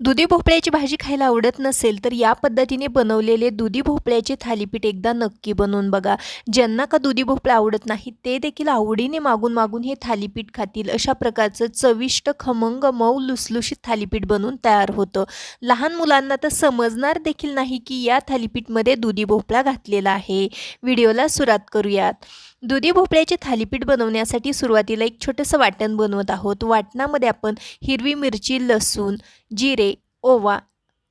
दुधी भोपळ्याची भाजी खायला आवडत नसेल तर या पद्धतीने बनवलेले दुधी भोपळ्याचे थालीपीठ एकदा नक्की बनवून बघा. ज्यांना का दुधी भोपळा आवडत नाही ते देखील आवडीने मागून मागून हे थालीपीठ खातील. अशा प्रकारचं चविष्ट खमंग मऊ लुसलुशीत थालीपीठ बनवून तयार होतं. लहान मुलांना तर समजणार देखील नाही की या थालीपीठमध्ये दुधी भोपळा घातलेला आहे. व्हिडिओला सुरुवात करूयात. दुधी भोपळ्याचे थालीपीठ बनवण्यासाठी सुरुवातीला एक छोटंसं वाटण बनवत आहोत. वाटणामध्ये आपण हिरवी मिरची लसूण जिरे ओवा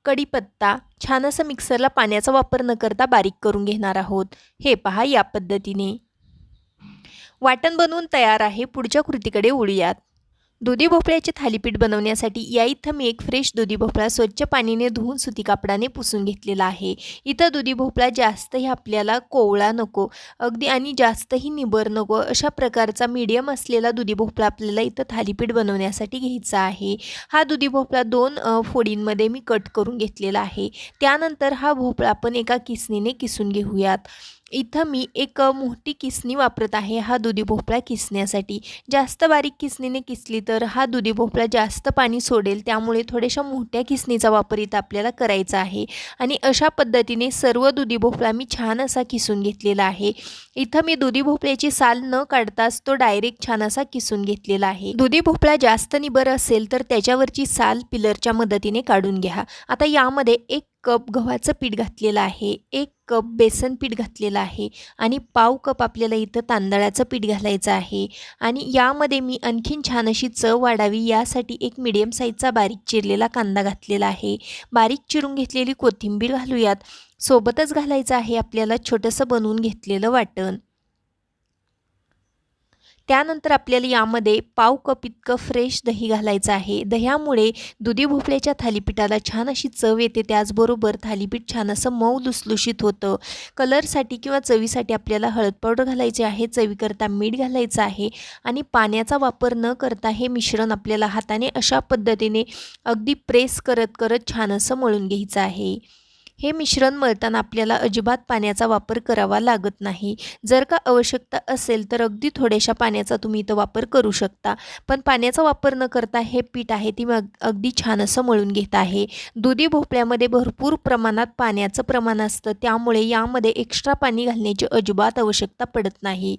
कढीपत्ता छान असं मिक्सरला पाण्याचा वापर न करता बारीक करून घेणार आहोत. हे पहा या पद्धतीने. वाटण बनवून तयार आहे. पुढच्या कृतीकडे उडूयात दुधी भोपळ्याचे थालीपीठ बनवण्यासाठी या इथं मी एक फ्रेश दुधी भोपळा स्वच्छ पाणीने धुवून सुती कापडाने पुसून घेतलेला आहे. इथं दुधी भोपळा जास्तही आपल्याला कोवळा नको अगदी आणि जास्तही निबर नको अशा प्रकारचा मीडियम असलेला दुधी भोपळा आपल्याला इथं थालीपीठ बनवण्यासाठी घ्यायचा आहे. हा दुधी भोपळा दोन फोडींमध्ये मी कट करून घेतलेला आहे. त्यानंतर हा भोपळा आपण एका किसणीने किसून घेऊयात. इथं मी एक मोठी किसणी वापरत आहे. हा दुधी भोपळा किसण्यासाठी. जास्त बारीक किसणीने किसली तर हा दुधी भोपळा जास्त पाणी सोडेल. त्यामुळे थोड्याशा मोठ्या किसणीचा वापर इथं आपल्याला करायचा आहे. आणि अशा पद्धतीने सर्व दुधी भोपळा मी छान असा किसून घेतलेला आहे. इथं मी दुधी भोपळ्याची साल न काढताच तो डायरेक्ट छान असा किसून घेतलेला आहे. दुधी भोपळा जास्त निबर असेल तर त्याच्यावरची साल पिलरच्या मदतीने काढून घ्या. आता यामध्ये एक कप गव्हाचं पीठ घातलेलं आहे एक कप बेसन पीठ घातलेलं आहे आणि पाव कप आपल्याला इथं तांदळाचं पीठ घालायचं आहे आणि यामध्ये मी आणखीन छान अशी चव वाढावी यासाठी एक मिडियम साईजचा बारीक चिरलेला कांदा घातलेला आहे. बारीक चिरून घेतलेली कोथिंबीर घालूयात. सोबतच घालायचं आहे आपल्याला छोटंसं बनवून घेतलेलं वाटण. त्यानंतर आपल्याला यामध्ये पाव कप इतकं फ्रेश दही घालायचं आहे. दह्यामुळे दुधी भोपळ्याच्या थालीपीठाला छान अशी चव येते. त्याचबरोबर थालीपीठ छान असं मऊ लुसलुशीत होतं. कलरसाठी किंवा चवीसाठी आपल्याला हळद पावडर घालायची आहे. चवीकरता मीठ घालायचं आहे. आणि पाण्याचा वापर न करता हे मिश्रण आपल्याला हाताने अशा पद्धतीने अगदी प्रेस करत करत छान असं मळून घ्यायचं आहे. हे मिश्रण मळताना आपल्याला अजिबात पाण्याचा वापर करावा लागत नाही. जर का आवश्यकता असेल तर अगदी थोड्याशा पाण्याचा तुम्ही इथं वापर करू शकता. पण पाण्याचा वापर न करता हे पीठ आहे ती मग अगदी छान असं मळून घेत आहे. दुधी भोपळ्यामध्ये भरपूर प्रमाणात पाण्याचं प्रमाण असतं. त्यामुळे यामध्ये एक्स्ट्रा पाणी घालण्याची अजिबात आवश्यकता पडत नाही.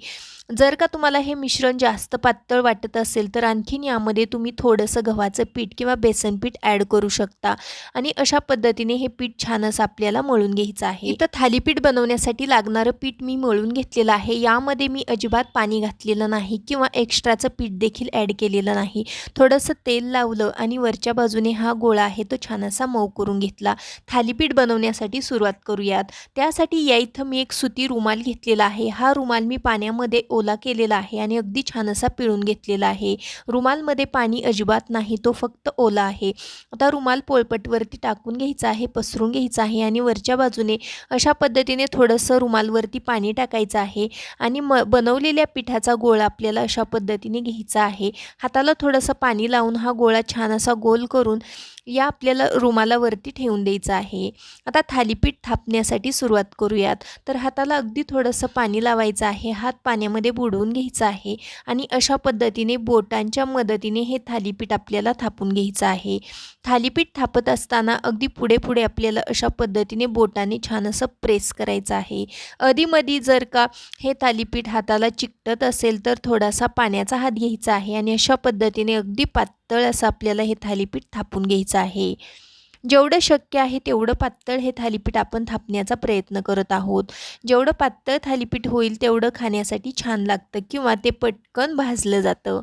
जर का तुम्हाला हे मिश्रण जास्त पातळ वाटत असेल तर आणखीन यामध्ये तुम्ही थोडंसं गव्हाचं पीठ किंवा बेसन पीठ ॲड करू शकता. आणि अशा पद्धतीने हे पीठ छान असं आपल्याला मळून घ्यायचं आहे. इथं थालीपीठ बनवण्यासाठी लागणारं पीठ मी मळून घेतलेलं आहे. यामध्ये मी अजिबात पाणी घातलेलं नाही किंवा एक्स्ट्राचं पीठ देखील ॲड केलेलं नाही. थोडंसं तेल लावलं आणि वरच्या बाजूने हा गोळा आहे तो छान असा मऊ करून घेतला. थालीपीठ बनवण्यासाठी सुरुवात करूयात. त्यासाठी या इथं मी एक सुती रुमाल घेतलेला आहे. हा रुमाल मी पाण्यामध्ये ओला केलेला आहे आणि अगदी छान असा पिळून घेतलेला आहे. रुमालमध्ये पाणी अजिबात नाही तो फक्त ओला आहे. आता रुमाल पोळपटवरती टाकून घ्यायचा आहे पसरून घ्यायचा आहे आणि वरच्या बाजूने अशा पद्धतीने थोडंसं रुमालवरती पाणी टाकायचं आहे आणि म बनवलेल्या पिठाचा गोळा आपल्याला अशा पद्धतीने घ्यायचा आहे. हाताला थोडंसं पाणी लावून हा गोळा छान असा गोल करून या आपल्याला रुमालावरती ठेवून द्यायचं आहे. आता थालीपीठ थापण्यासाठी सुरुवात करूयात. तर हाताला अगदी थोडंसं पाणी लावायचं आहे. हात पाण्यामध्ये बुडवून घ्यायचा आहे आणि अशा पद्धतीने बोटांच्या मदतीने हे थालीपीठ आपल्याला थापून घ्यायचं आहे. थालीपीठ थापत असताना अगदी पुढे पुढे आपल्याला अशा पद्धतीने बोटाने छान असं प्रेस करायचं आहे. अधीमधी जर का हे थालीपीठ हाताला चिकटत असेल तर थोडासा पाण्याचा हात घ्यायचा आहे आणि अशा पद्धतीने अगदी पात पातळ असं आपल्याला हे थालीपीठ थापून घ्यायचं आहे. जेवढं शक्य आहे तेवढं पातळ हे थालीपीठ आपण थापण्याचा प्रयत्न करत आहोत. जेवढं पातळ थालीपीठ होईल तेवढं खाण्यासाठी छान लागतं किंवा ते पटकन भाजलं जातं.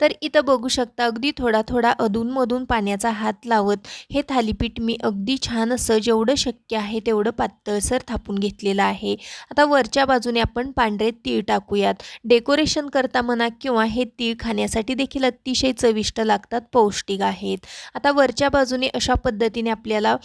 तर इथं बघू शकता अगदी थोडा थोडा अधूनमधून पाण्याचा हात लावत हे थालीपीठ मी अगदी छान असं जेवढं शक्य आहे तेवढं पातळसर थापून घेतलेलं आहे. आता वरच्या बाजूने आपण पांढरे तीळ टाकूयात. डेकोरेशन करता म्हणा किंवा हे तीळ खाण्यासाठी देखील अतिशय चविष्ट लागतात पौष्टिक आहेत. आता वरच्या बाजूने अशा पद्धतीने आपल्याला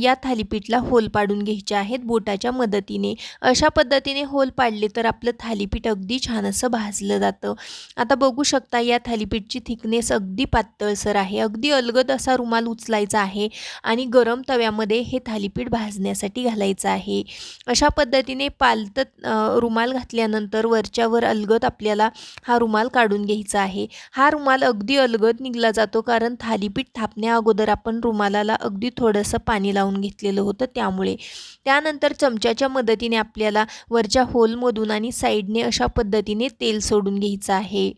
या थालीपीठला होल पाडून घ्यायचे आहेत बोटाच्या मदतीने. अशा पद्धतीने होल पाडले तर आपलं थालीपीठ अगदी छान असं भाजलं जातं. आता बघू शकता या थालीपीठची थिकनेस अगदी पातळसर आहे. अगदी अलगद असा रुमाल उचलायचा आहे आणि गरम तव्यामध्ये हे थालीपीठ भाजण्यासाठी घालायचं आहे. अशा पद्धतीने पालतत रुमाल घातल्यानंतर वरच्यावर अलगद आपल्याला हा रुमाल काढून घ्यायचा आहे. हा रुमाल अगदी अलगद निघला जातो कारण थालीपीठ थापण्या अगोदर आपण रुमालाला अगदी थोडंसं पाणी लावून घेतलेलं होतं त्यामुळे. त्यानंतर चमच्याच्या मदतीने आपल्याला वरच्या होलमधून आणि साईडने अशा पद्धतीने तेल सोडून घ्यायचं आहे.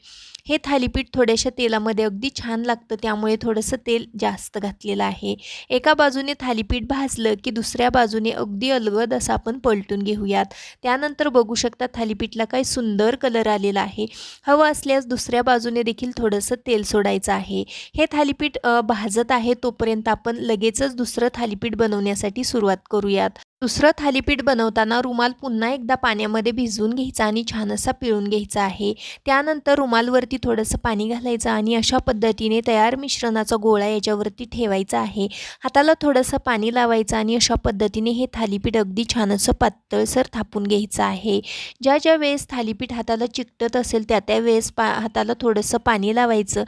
हे थालीपीठ थोड्याशा तेलामध्ये अगदी छान लागतं त्यामुळे थोडंसं तेल जास्त घातलेलं आहे. एका बाजूने थालीपीठ भाजलं की दुसऱ्या बाजूने अगदी अलगद असं आपण पलटून घेऊयात. त्यानंतर बघू शकता थालीपीठला काय सुंदर कलर आलेला आहे. हवं असल्यास दुसऱ्या बाजूने देखील थोडंसं तेल सोडायचं आहे. हे थालीपीठ भाजत आहे तोपर्यंत आपण लगेचच दुसरं थालीपीठ बनवण्यासाठी सुरुवात करूयात. दुसरं थालीपीठ बनवताना रुमाल पुन्हा एकदा पाण्यामध्ये भिजवून घ्यायचा आणि छान असा पिळून घ्यायचा आहे. त्यानंतर रुमालवरती थोडंसं पाणी घालायचं आणि अशा पद्धतीने तयार मिश्रणाचा गोळा याच्यावरती ठेवायचा आहे. हाताला थोडंसं पाणी लावायचं आणि अशा पद्धतीने हे थालीपीठ अगदी छान असं पातळसर थापून घ्यायचं आहे. ज्या ज्या वेळेस थालीपीठ हाताला चिकटत असेल त्या त्या वेळेस पा हाताला थोडंसं पाणी लावायचं.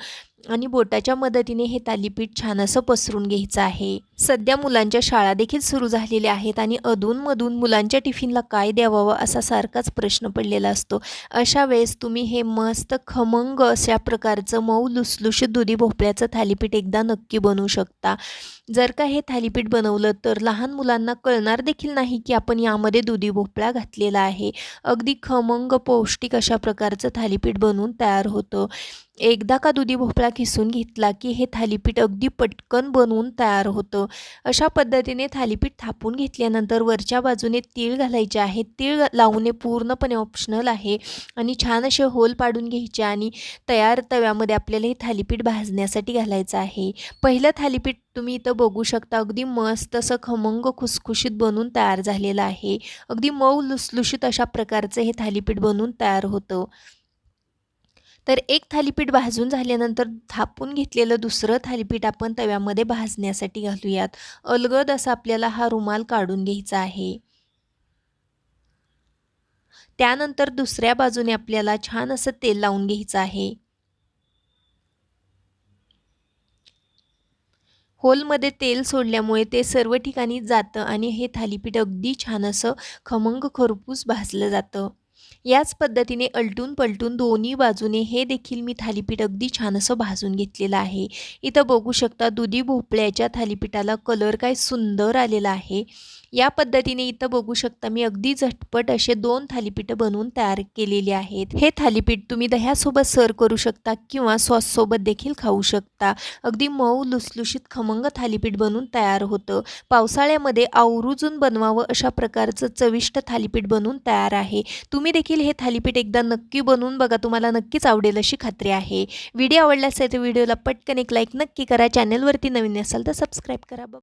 आणि बोटाच्या मदतीने हे तालीपीठ छान असं पसरून घ्यायचं आहे. सध्या मुलांच्या शाळा देखील सुरू झालेल्या आहेत आणि अधूनमधून मुलांच्या टिफिनला काय द्यावावं असा सारखाच प्रश्न पडलेला असतो. अशा वेळेस तुम्ही हे मस्त खमंग अशा प्रकारचं मऊ लुसलुशीत दुधी भोपळ्याचं थालीपीठ एकदा नक्की बनवू शकता. जर का हे थालीपीठ बनवलं तर लहान मुलांना कळणार देखील नाही की आपण यामध्ये दुधी भोपळा घातलेला आहे. अगदी खमंग पौष्टिक अशा प्रकारचं थालीपीठ बनवून तयार होतं. एकदा का दुधी भोपळा किसून घेतला की हे थालीपीठ अगदी पटकन बनवून तयार होतं. अशा पद्धतीने थालीपीठ थापून घेतल्यानंतर वरच्या बाजूने तीळ घालायचे आहे. तीळ लावणे पूर्णपणे ऑप्शनल आहे आणि छान असे होल पाडून घ्यायचे आणि तयार तव्यामध्ये आपल्याला हे थालीपीठ भाजण्यासाठी घालायचं आहे. पहिलं थालीपीठ तुम्ही इथं बघू शकता अगदी मस्त असं खमंग खुसखुशीत बनून तयार झालेलं आहे. अगदी मऊ लुसलुशीत अशा प्रकारचं हे थालीपीठ बनवून तयार होतं. तर एक थालीपीठ भाजून झाल्यानंतर थापून घेतलेलं दुसरं थालीपीठ आपण तव्यामध्ये भाजण्यासाठी घालूयात. अलगद असा आपल्याला हा रुमाल काढून घ्यायचा आहे. त्यानंतर दुसऱ्या बाजूने आपल्याला छान असं तेल लावून घ्यायचं आहे. होलमध्ये तेल सोडल्यामुळे ते सर्व ठिकाणी जातं आणि हे थालीपीठ अगदी छान असं खमंग खरपूस भाजलं जातं. याच पद्धतीने अलटून पलटून दोन्ही बाजूने हे देखील मी थालीपीठ अगदी छान असं भाजून घेतलेलं आहे. इथं बघू शकता दुधी भोपळ्याच्या थालीपीठाला कलर काय सुंदर आलेला आहे. या पद्धतीने इथं बघू शकता मी अगदी झटपट असे दोन थालीपीठं बनवून तयार केलेले आहेत. हे थालीपीठ तुम्ही दह्यासोबत सर्व करू शकता किंवा सॉससोबत देखील खाऊ शकता. अगदी मऊ लुसलुशीत खमंग थालीपीठ बनवून तयार होतं. पावसाळ्यामध्ये आवरुजून बनवावं अशा प्रकारचं चविष्ट थालीपीठ बनवून तयार आहे. तुम्ही देखील हे थालीपीठ एकदा नक्की बनवून बघा. तुम्हाला नक्कीच आवडेल अशी खात्री आहे. व्हिडिओ आवडल्यास तर व्हिडिओला पटकन एक लाईक नक्की करा. चॅनलवरती नवीन असाल तर सबस्क्राईब करा. बघ